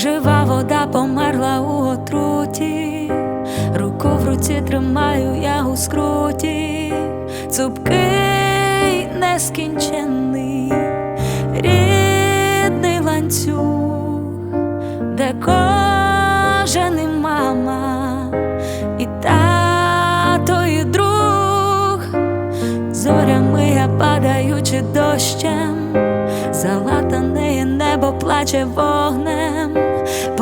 жива вода померла у отруті, руку в руці тримаю я у скруті, цупкий нескінчений, рідний ланцюг, де кожен і мама, і тато, і друг, зорями я падаючи дощем, залатане небо плаче вогнем,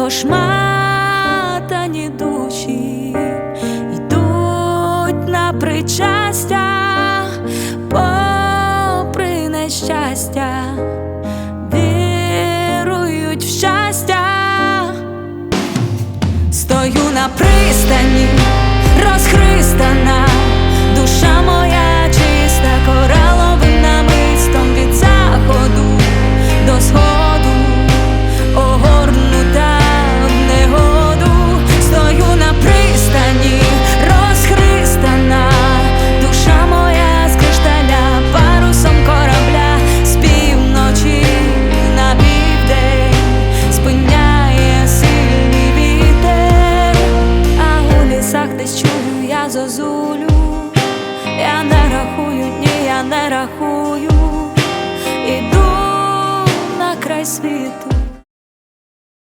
пошматані душі йдуть на причастя, попри нещастя, вірують в щастя. Стою на пристані, чую я зозулю, я не рахую, ні, я не рахую, іду на край світу.